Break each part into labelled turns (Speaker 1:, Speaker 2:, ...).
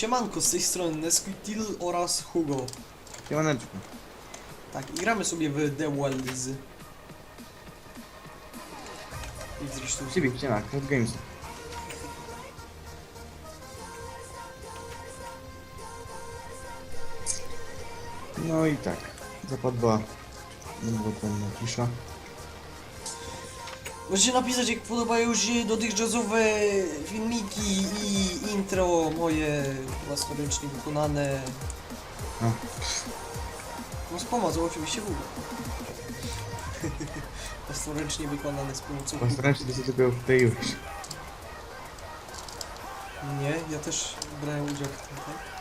Speaker 1: Siemanko, z tej strony Nesquitil oraz Hugo.
Speaker 2: Siemaneczku.
Speaker 1: Tak, i gramy sobie w The Wilds. I zresztą...
Speaker 2: Ciebie, siema, Cloud Games. No i tak, zapadła dokładna cisza.
Speaker 1: Możecie napisać, jak podobają się dotychczasowe filmiki i intro moje własnoręcznie wykonane.
Speaker 2: No.
Speaker 1: No z pomocą oczywiście Google. własnoręcznie wykonane z pomocą Google.
Speaker 2: Postarałem się do tego wkleiłeś.
Speaker 1: Nie, ja też brałem udział w tym, tak?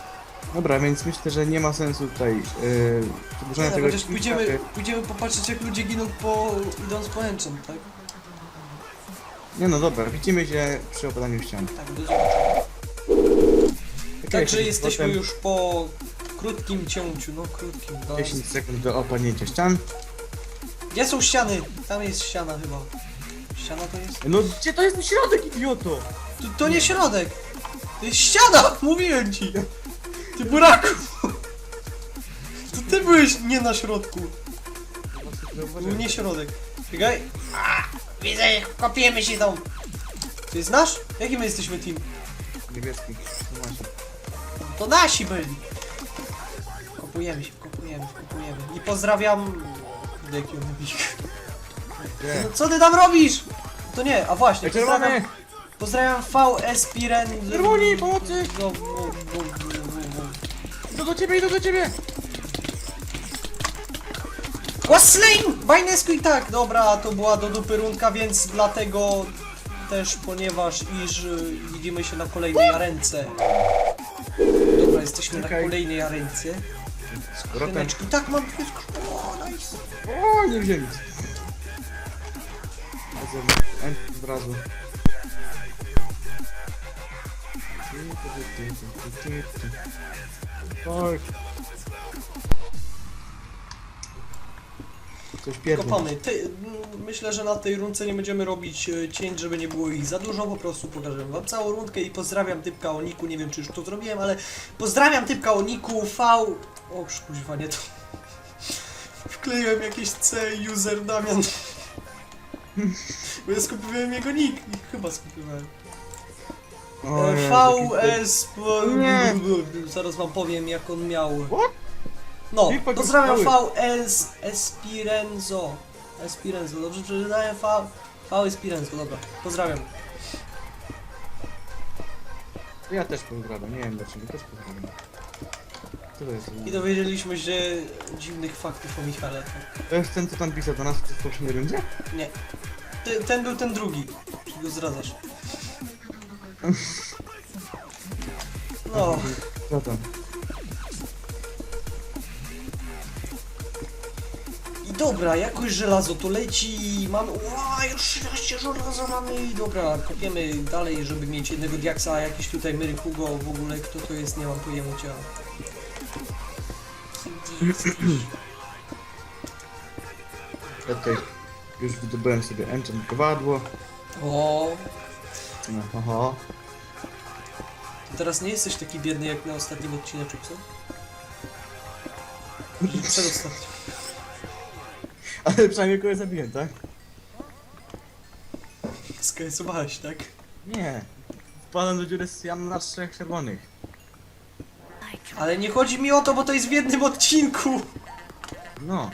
Speaker 2: Dobra, więc myślę, że nie ma sensu tutaj yy, przedłużania
Speaker 1: Nie, no,
Speaker 2: tego
Speaker 1: chociaż
Speaker 2: odcinka.
Speaker 1: pójdziemy, pójdziemy popatrzeć jak ludzie giną po idąc po enchant, tak?
Speaker 2: Nie no dobra, widzimy się przy opadaniu ścian.
Speaker 1: Tak, do zobaczenia. Także
Speaker 2: potem
Speaker 1: jesteśmy już po krótkim cięciu, no krótkim. No.
Speaker 2: 10 sekund do opadnięcia ścian.
Speaker 1: Gdzie są ściany? Tam jest ściana chyba. Ściana to jest?
Speaker 2: No gdzie to jest ten środek, idioto?
Speaker 1: To, to nie środek! To jest ściana! Mówiłem ci! Ty buraku! To ty byłeś nie na środku. Był nie środek. Czekaj. Widzę, kopiemy się tam. To jest nasz? Jaki my jesteśmy team?
Speaker 2: Niebieski. No właśnie.
Speaker 1: To nasi byli. Kopujemy się, kopujemy, kopujemy. I pozdrawiam... Dekionowik.
Speaker 2: Nie.
Speaker 1: No co ty tam robisz? To nie, a właśnie,
Speaker 2: Czerwony!
Speaker 1: pozdrawiam, pozdrawiam VS Piren...
Speaker 2: Czerwoni, pomocy!
Speaker 1: No.
Speaker 2: Idę do ciebie, idę do ciebie!
Speaker 1: Was slain! Bajnesku i tak, dobra, to była do dupy rundka, więc dlatego też, ponieważ iż y, widzimy się na kolejnej arence. Dobra, jesteśmy na kolejnej arence. Skrzyneczki, tak mam skrzynki. O, nice.
Speaker 2: O, nie wzięli. End od razu. Oj. Coś pierdolę.
Speaker 1: Ty, m, myślę, że na tej rundce nie będziemy robić e, cięć, żeby nie było ich za dużo, po prostu pokażę wam całą rundkę i pozdrawiam typka o niku, nie wiem czy już to zrobiłem, ale pozdrawiam typka o niku V... O kuźwa, nie to... Wkleiłem jakieś C user Damian. Bo ja skupiłem jego nick chyba skupiłem.
Speaker 2: O,
Speaker 1: E,
Speaker 2: Jezu,
Speaker 1: VS...
Speaker 2: Nie.
Speaker 1: Zaraz wam powiem jak on miał.
Speaker 2: What?
Speaker 1: No, pozdrawiam
Speaker 2: podpisał.
Speaker 1: VS Espirenzo. Espirenzo, dobrze przeczytałem? V... V Espirenzo, dobra. Pozdrawiam.
Speaker 2: Ja też pozdrawiam, nie wiem dlaczego, też pozdrawiam. Co to jest?
Speaker 1: I dowiedzieliśmy się dziwnych faktów o Michale.
Speaker 2: To jest ten, co tam pisał do nas w poprzedniej rundzie?
Speaker 1: Nie. Ty, ten był ten drugi. Czy go zdradzasz? No.
Speaker 2: Co tam?
Speaker 1: Dobra, jakoś żelazo to leci. Mamy. Ła, już 13 żelaza mamy. I dobra, kopiemy dalej, żeby mieć jednego diaksa. Jakiś tutaj Mary Hugo w ogóle, kto to jest, nie mam pojęcia.
Speaker 2: Tutaj już wydobyłem sobie enchant kowadło.
Speaker 1: O,
Speaker 2: No, oho.
Speaker 1: to teraz nie jesteś taki biedny jak na ostatnim odcineczku, co? Przedostatnim.
Speaker 2: Ale przynajmniej kogoś zabiłem, tak?
Speaker 1: Skajsowałeś, tak?
Speaker 2: Nie. Wpadłem do dziury z jam na trzech czerwonych.
Speaker 1: Ale nie chodzi mi o to, bo to jest w jednym odcinku.
Speaker 2: No.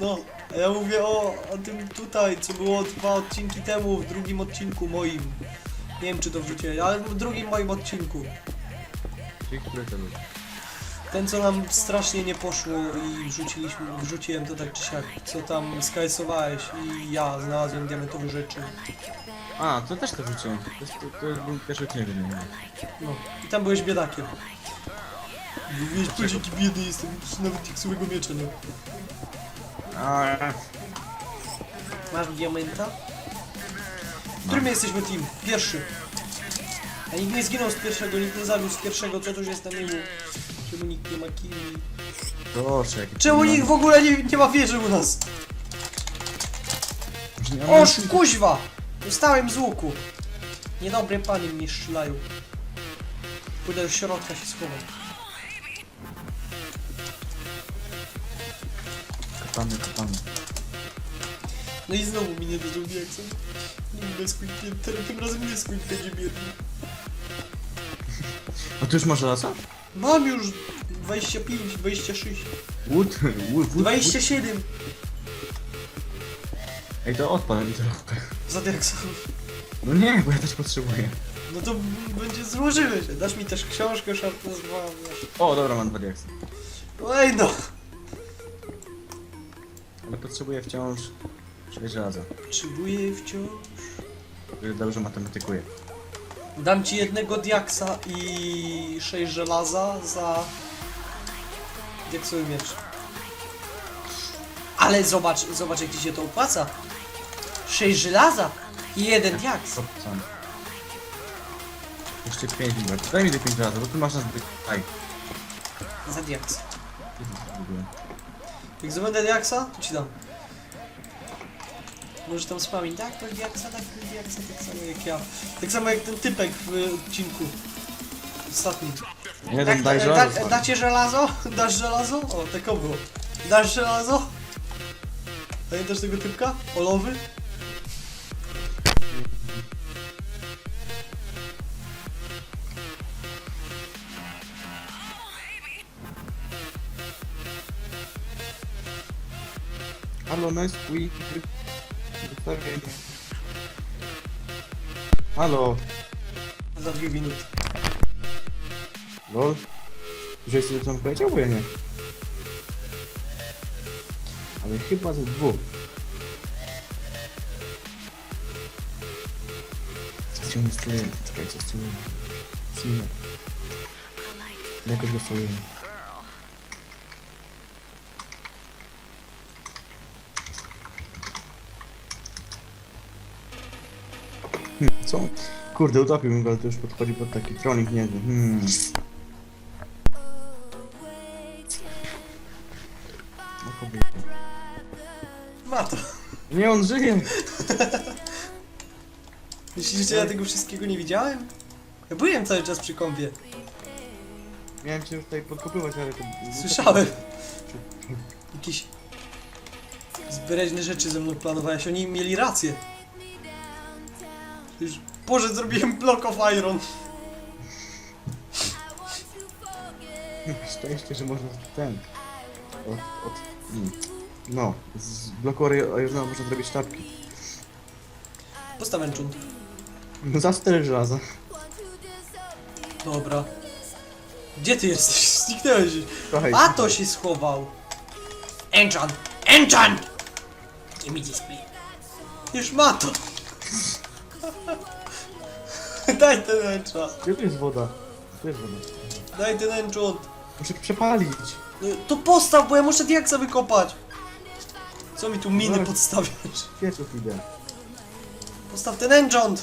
Speaker 1: No, a ja mówię o, o tym tutaj, co było dwa odcinki temu, w drugim odcinku moim. Nie wiem, czy to wrzuciłem, ale w drugim moim odcinku.
Speaker 2: Czyli które to były?
Speaker 1: Ten, co nam strasznie nie poszło i wrzuciliśmy, wrzuciłem to tak czy siak, co tam skajsowałeś i ja znalazłem diamentowe rzeczy.
Speaker 2: A, to też to rzuciłem. To, jest, to, to był też odcinek.
Speaker 1: No, i tam byłeś biedakiem. Wiesz, to jaki biedny jestem, nawet iksowego miecza nie.
Speaker 2: A,
Speaker 1: Masz diamenta? W którym jesteśmy team? Pierwszy. A nikt nie zginął z pierwszego, nikt nie zabił z pierwszego, co tu się staniło? Czemu nikt nie ma
Speaker 2: proszę, jakie
Speaker 1: Czemu nikt w ogóle nie, nie ma wieży u nas? Oż kuźwa! Dostałem z łuku. Niedobre panie mnie strzelają. Pójdę do środka się schowam.
Speaker 2: Kopamy, kopamy.
Speaker 1: No i znowu mi nie dożył diaksa. Nesquik, nie, tym, tym razem Nesquik będzie biedny.
Speaker 2: A tu już masz lasa?
Speaker 1: Mam już 25, 26,
Speaker 2: Wood, wood, wood,
Speaker 1: 27
Speaker 2: Ej, to odpal mi trochę.
Speaker 1: za diaksa.
Speaker 2: No nie, bo ja też potrzebuję.
Speaker 1: No to będzie złożymy się. Dasz mi też książkę 2, wiesz.
Speaker 2: O, dobra, mam dwa diaksy.
Speaker 1: Ej no!
Speaker 2: Ale potrzebuję wciąż 6 żelaza.
Speaker 1: Potrzebuję wciąż.
Speaker 2: Dobrze matematykuję.
Speaker 1: Dam ci jednego diaksa i 6 żelaza za diaksowy miecz. Ale zobacz, zobacz jak ci się to opłaca. 6 żelaza i jeden diaks.
Speaker 2: Jeszcze 5 minut. Daj mi te 5 żelaza, bo tu masz nas... Aj.
Speaker 1: Za diaks. Jak zdobędę diaksa, to ci dam. Może tam spamić, tak, to diaksa, tak, diaksa, tak samo jak ja. Tak samo jak ten typek w odcinku. Ostatnim.
Speaker 2: Nie,
Speaker 1: Tak,
Speaker 2: daj
Speaker 1: da,
Speaker 2: żelazo.
Speaker 1: da, dacie żelazo? Dasz żelazo? O, tak było. Dasz żelazo? Pamiętasz tego typka? Olowy?
Speaker 2: Halo, nice Zostawienie. Halo.
Speaker 1: Za dwie minuty.
Speaker 2: Lol. Że sobie tam powiedział, bo ja nie. Ale chyba ze dwóch. Co się nie stoi? Czekajcie, stoi. Stoi. Jakoś go stoi. Kurde, utopiłbym go, ale to już podchodzi pod taki trolling, nie wiem. Hmm. No kobieta.
Speaker 1: Ma to.
Speaker 2: Nie, on żyje!
Speaker 1: Myślisz, że ja tego wszystkiego nie widziałem? Ja byłem cały czas przy kąpie.
Speaker 2: Miałem cię już tutaj podkopywać, ale to...
Speaker 1: Słyszałem. Jakieś zbereźne rzeczy ze mną planowałeś. Oni mieli rację. Już, Boże, zrobiłem block of iron.
Speaker 2: Szczęście, że można ten... Od... od... mm, No, z bloku Irona można zrobić sztabki.
Speaker 1: Postaw enchant.
Speaker 2: No za cztery żelaza.
Speaker 1: Dobra. Gdzie ty jesteś? Zniknąłeś.
Speaker 2: Słuchaj,
Speaker 1: A to się schował. Enchant! Enchant! Give me this. Już ma to. Daj ten enchant.
Speaker 2: Gdzie tu jest woda? Tu jest woda.
Speaker 1: Daj ten enchant.
Speaker 2: Muszę przepalić.
Speaker 1: No, To postaw, bo ja muszę diaksa wykopać. Co mi tu miny
Speaker 2: Weź.
Speaker 1: podstawiasz?
Speaker 2: Pieczów idę.
Speaker 1: Postaw ten enchant.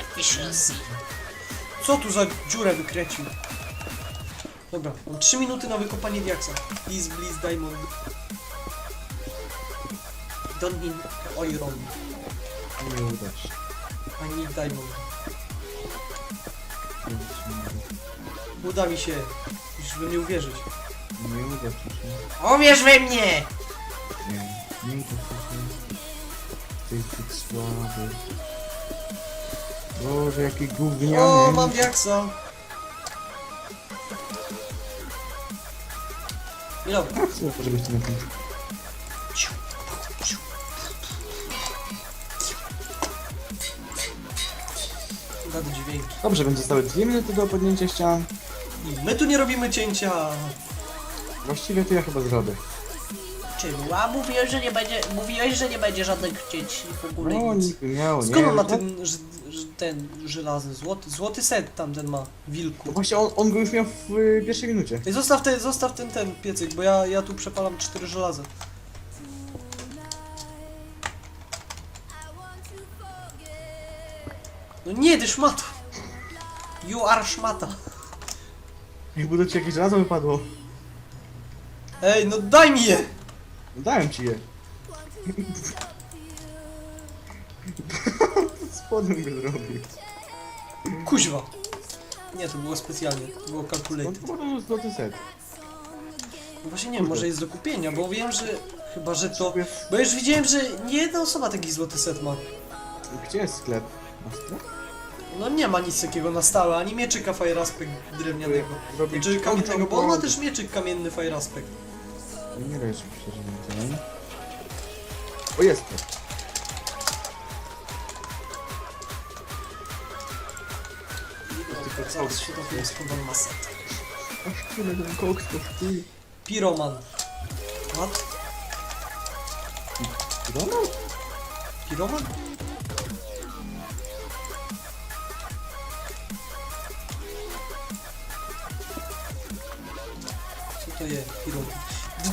Speaker 1: Efficiency. Co tu za dziurę wykręcił? Dobra, mam 3 minuty na wykopanie diaksa. Please, please, diamond. Don't need iron.
Speaker 2: Nie uda się.
Speaker 1: I need diamond. Uda mi się. Musisz we mnie uwierzyć.
Speaker 2: Nie uda ci się.
Speaker 1: Uwierz we mnie!
Speaker 2: Nie. Nie uda ci się. Ty jesteś słaby. Boże, jaki gówniany.
Speaker 1: O, mam diaksa. I dobra.
Speaker 2: Tu na tym?
Speaker 1: Gady dźwięki.
Speaker 2: Dobrze, więc zostały dwie minuty do podnięcia ścian.
Speaker 1: I my tu nie robimy cięcia.
Speaker 2: Właściwie to ja chyba zrobię.
Speaker 1: A mówiłeś, że nie będzie, mówiłeś, że nie będzie żadnych cięć w ogóle
Speaker 2: No,
Speaker 1: nic.
Speaker 2: niby miało, nie?
Speaker 1: Skąd on ma
Speaker 2: to-
Speaker 1: ten, ż- ż- ten żelazny, złoty, złoty set tam ten ma,
Speaker 2: No
Speaker 1: wilku.
Speaker 2: właśnie, on, on go już miał w y, pierwszej minucie.
Speaker 1: Ej, zostaw ten, zostaw ten, ten piecyk, bo ja, ja tu przepalam cztery żelaza. No nie, ty szmato! You are szmata.
Speaker 2: Jakby do ciebie jakieś żelazo wypadło.
Speaker 1: Ej, no daj mi je!
Speaker 2: Dałem ci je. Spodem by zrobił.
Speaker 1: Kuźwa. Nie, to było specjalnie. To było
Speaker 2: No
Speaker 1: calculated.
Speaker 2: to może złoty set.
Speaker 1: No właśnie nie wiem, może jest do kupienia, bo wiem, że... Chyba, że to... Bo już widziałem, że nie jedna osoba taki złoty set ma.
Speaker 2: Gdzie jest sklep? Masz sklep?
Speaker 1: No nie ma nic takiego na stałe, ani mieczyka Fire Aspect drewnianego.
Speaker 2: Robi-
Speaker 1: Czy kamiennego, bo on ma też mieczyk kamienny Fire Aspect.
Speaker 2: Nie wiesz, szczerze mówiąc. O jest to.
Speaker 1: Tylko zaraz się to schowam masę.
Speaker 2: Aż tyle ten koks kosztuje.
Speaker 1: Piroman. What?
Speaker 2: Donald?
Speaker 1: Piroman?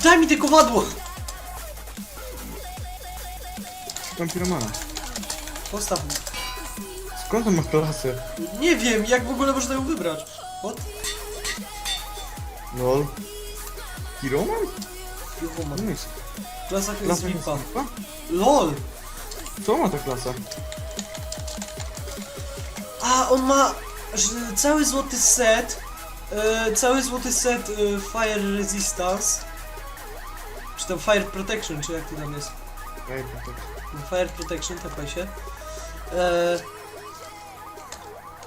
Speaker 1: Daj mi te kowadło!
Speaker 2: Szukam piromana.
Speaker 1: Postaw.
Speaker 2: Skąd on ma klasę?
Speaker 1: Nie wiem, jak w ogóle można ją wybrać. What?
Speaker 2: Lol. Piroman?
Speaker 1: Piroman. Klasa jest
Speaker 2: Klasa jest lipa?
Speaker 1: LOL!
Speaker 2: Co ma ta klasa?
Speaker 1: A, on ma cały złoty set, e, cały złoty set e, Fire Resistance, czy tam Fire Protection, czy jak to tam jest?
Speaker 2: Ej, to tak.
Speaker 1: Fire Protection, tepaj się. E,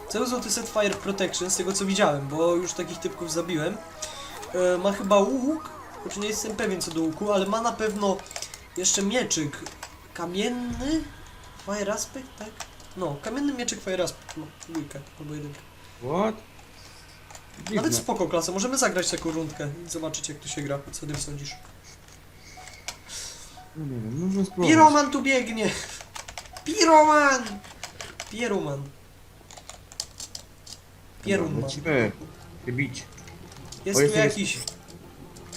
Speaker 1: cały złoty set Fire Protection, z tego co widziałem, bo już takich typków zabiłem, e, ma chyba łuk, choć nie jestem pewien co do łuku, ale ma na pewno jeszcze mieczyk kamienny, Fire Aspect, tak? No, kamienny mieczyk Fire Aspect, no, dwójkę albo jedynkę.
Speaker 2: What?
Speaker 1: Nawet
Speaker 2: Dziwne.
Speaker 1: spoko klasa, możemy zagrać taką rundkę i zobaczyć jak tu się gra, co ty sądzisz.
Speaker 2: No nie wiem, można spróbować.
Speaker 1: Piroman tu biegnie! Piroman! Pieruman. Pierunman.
Speaker 2: Lecimy. Się bić.
Speaker 1: Jest
Speaker 2: O,
Speaker 1: tu
Speaker 2: jest, jest.
Speaker 1: jakiś...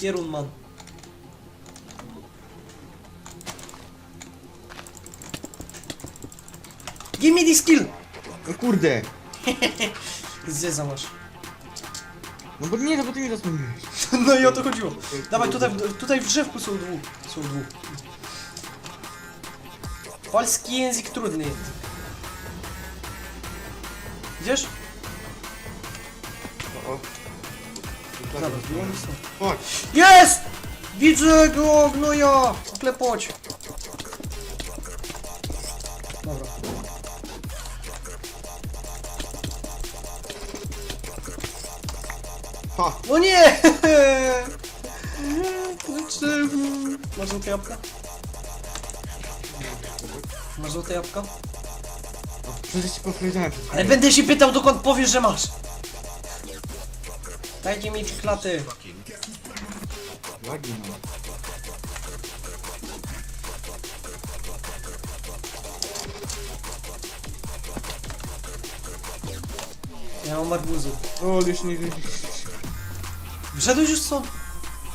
Speaker 1: Pierunman. Give me this kill!
Speaker 2: No kurde!
Speaker 1: Zjeza masz.
Speaker 2: No bo nie, no bo ty mi zasłoniłeś.
Speaker 1: No i o to chodziło. Dawaj, tutaj, tutaj w drzewku są dwóch. Są dwóch. Polski język trudny. Idziesz?
Speaker 2: O, o.
Speaker 1: Dobra, stąd.
Speaker 2: Chodź.
Speaker 1: Jest! Widzę go, gnoja! Oklepać. Dobra.
Speaker 2: Ha!
Speaker 1: No nie! Dlaczego? Masz jabłka? Masz złote jabłka?
Speaker 2: Przecież ci powiedziałem przed
Speaker 1: Ale będę się pytał, dokąd powiesz, że masz. Dajcie mi klaty.
Speaker 2: Lagi mam.
Speaker 1: Ja mam arbuzy.
Speaker 2: O, już nie wiem.
Speaker 1: Wszedłeś już stąd?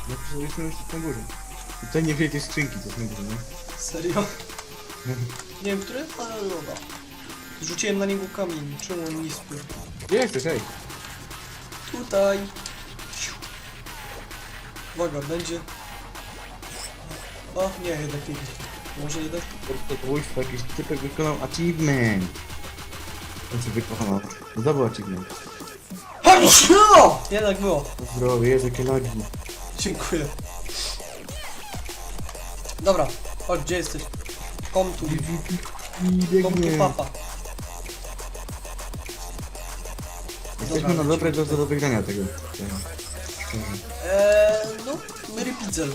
Speaker 2: Ja jestem już na górze. I tutaj nie wiecie skrzynki, to na górze, nie?
Speaker 1: Serio? Nie wiem, który? Ale dobra. Rzuciłem na niego kamień. Czemu on nie spłył?
Speaker 2: Gdzie jesteś, ej?
Speaker 1: Tutaj. Uwaga, będzie. O, nie, jednak nie. Może jednak.
Speaker 2: Podwójstwo, jakiś typek wykonał achievement. On sobie wykonał. Zdobył achievement.
Speaker 1: No! Jednak było.
Speaker 2: Zdrowie, jest jakie lagi.
Speaker 1: Dziękuję. Dobra, chodź, gdzie jesteś? Kom tu, kom tu papa.
Speaker 2: Jesteśmy na dobrej drodze do wygrania tego.
Speaker 1: Eee, no, Mary Pidzel.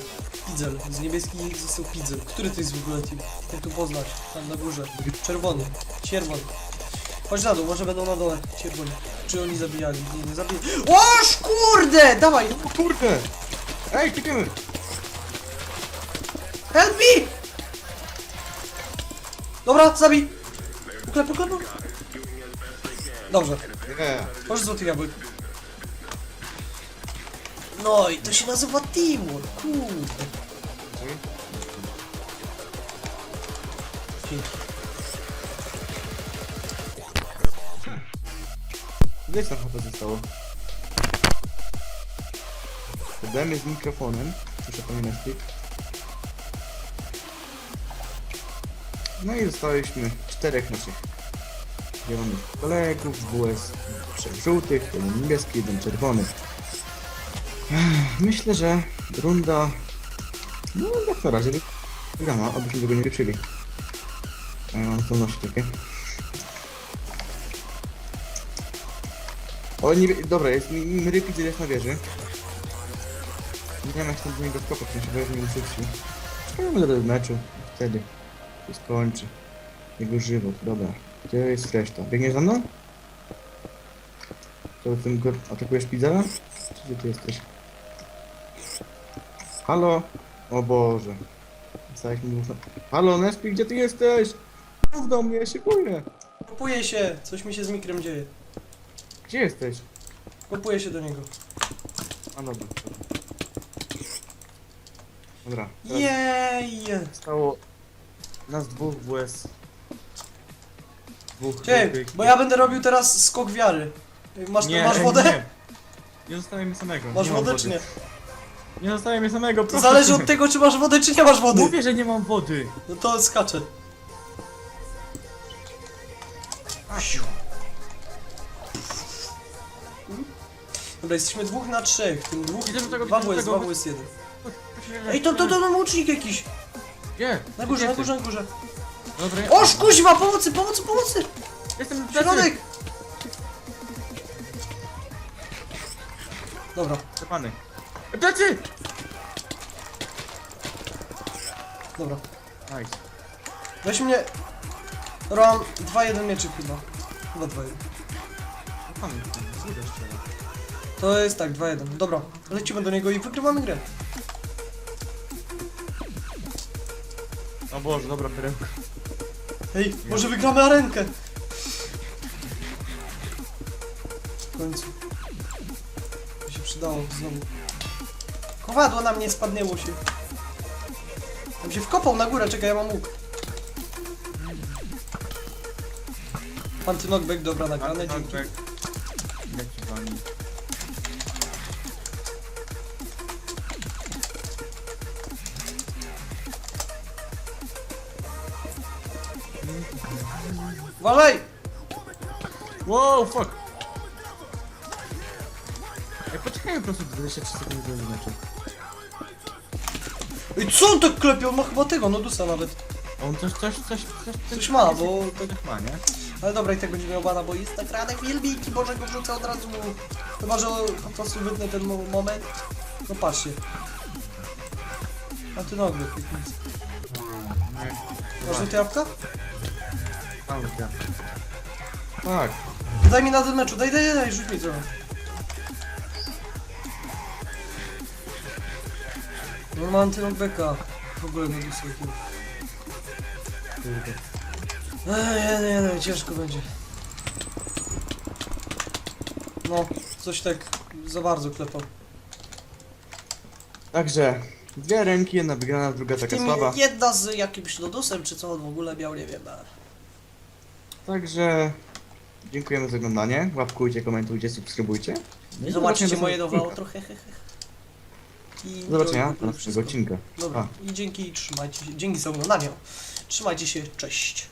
Speaker 1: Pidzel, z niebieskich został Pidzel. Który to jest w ogóle team? Jak tu poznać? Tam na górze. Czerwony, czerwony. Chodź na dół, może będą na dole. Czerwoni. Czy oni zabijali? Nie, nie zabijali. Oż kurde! Dawaj!
Speaker 2: Kurde! Ej, klikamy!
Speaker 1: Dobra, zabij! Uklep, uklep, uklep. Dobrze,
Speaker 2: Nie.
Speaker 1: chodź złoty jabłek. No i to się nazywa Timur, kurde. Dzięki.
Speaker 2: Gdzieś tam chyba zostało. Problemy z mikrofonem. Muszę pamiętać. No i zostaliśmy czterech naszych zielonych kolegów, WS trzech żółtych, jeden niebieski, jeden czerwony. Myślę, że runda, no jak na razie wygrana, abyśmy tego nie wieprzyli. Ja mam zdolności takie. O, nie, dobra, jest, Rypid jest na wieży. Nie wiem jak tam do niego skopać, muszę powiedzieć, nie szybciej. Czekamy do meczu, wtedy się skończy. Jego żywot, dobra. Gdzie jest reszta? Biegniesz za mną? To tym go atakujesz Pizzera? Czy Gdzie ty jesteś? Halo? O Boże. Dwóch na... Halo, Nespi, gdzie ty jesteś? Mów do mnie, szykuję.
Speaker 1: Kopuję się! Coś mi się z mikrem dzieje.
Speaker 2: Gdzie jesteś?
Speaker 1: Kopuję się do niego.
Speaker 2: A dobra. Dobra. teraz
Speaker 1: Jej!
Speaker 2: Zostało nas dwóch WS. Dwóch
Speaker 1: bo ja będę robił teraz skok wiary. Masz, masz wodę?
Speaker 2: Nie, nie zostawię mnie samego.
Speaker 1: Masz
Speaker 2: nie
Speaker 1: wodę
Speaker 2: wody.
Speaker 1: czy nie?
Speaker 2: Nie zostawię mnie samego,
Speaker 1: To
Speaker 2: proszę
Speaker 1: zależy
Speaker 2: cię.
Speaker 1: od tego, czy masz wodę, czy nie masz wody.
Speaker 2: Mówię, że nie mam wody.
Speaker 1: No to skaczę. Dobra, jesteśmy dwóch na trzech. Tym dwóch.
Speaker 2: Idę do tego-
Speaker 1: Dwa
Speaker 2: do
Speaker 1: WS,
Speaker 2: tego-
Speaker 1: dwa WS jeden. Ej, to, to, to, to łucznik jakiś.
Speaker 2: Gdzie?
Speaker 1: Na górze, na górze, na górze.
Speaker 2: Dobra, ja...
Speaker 1: Oż kuźwa, pomocy, pomocy, pomocy!
Speaker 2: Jestem w plecy.
Speaker 1: Środek! Dobra,
Speaker 2: Stefany. Plecy!
Speaker 1: dobra.
Speaker 2: Nice.
Speaker 1: Weź mnie. Mam 2-1 mieczyk chyba. Chyba 2-1.
Speaker 2: Stefany, złudę strzela.
Speaker 1: To jest tak, 2-1. Dobra, lecimy do niego i wygrywamy grę.
Speaker 2: O Boże, dobra, perełka.
Speaker 1: Hej, może wygramy arenkę! W końcu. To się przydało znowu. Kowadło na mnie spadnęło się. Tam się wkopał na górę, czekaj, ja mam łuk. Anty-knockback, dobra, nagrane, dzięki.
Speaker 2: Wami.
Speaker 1: Uważaj!
Speaker 2: Wow, fuck! Ej, poczekajmy po prostu 23 sekundy do meczu.
Speaker 1: Ej, co on tak klepie? On ma chyba tego, Nodusa nawet.
Speaker 2: On coś, coś, coś, coś,
Speaker 1: Coś ma, bo...
Speaker 2: Coś ma, nie?
Speaker 1: Ale dobra, i tak będzie miał bana, bo jest nagrane filmiki, może go wrzucę od razu. Chyba, że po prostu wytnę ten mo- moment. No patrzcie. A ty nogę.
Speaker 2: Nie.
Speaker 1: Masz do jabłka?
Speaker 2: Tam ja. Tak.
Speaker 1: Daj mi na ten meczu, daj, daj, daj, rzuć mi trochę. No ma antynokbeka. W ogóle nie jakiego.
Speaker 2: Kurde.
Speaker 1: Ej, nie, nie, nie, ciężko będzie. No, coś tak za bardzo klepał.
Speaker 2: Także, dwie ręki, jedna wygrana, druga taka
Speaker 1: Tym
Speaker 2: słaba.
Speaker 1: jedna z jakimś lodusem, czy co on w ogóle miał, nie wiem. no.
Speaker 2: Także, dziękujemy za oglądanie. Łapkujcie, komentujcie, subskrybujcie. No
Speaker 1: I
Speaker 2: i zobaczenia
Speaker 1: moje
Speaker 2: do
Speaker 1: nowe
Speaker 2: następnego
Speaker 1: outro, hehehe. I
Speaker 2: odcinka. Zobaczenia
Speaker 1: to
Speaker 2: do
Speaker 1: w ogóle
Speaker 2: następnego odcinka.
Speaker 1: Dobra,
Speaker 2: Pa.
Speaker 1: i dzięki, trzymajcie się, dzięki za oglądanie. Trzymajcie się, cześć.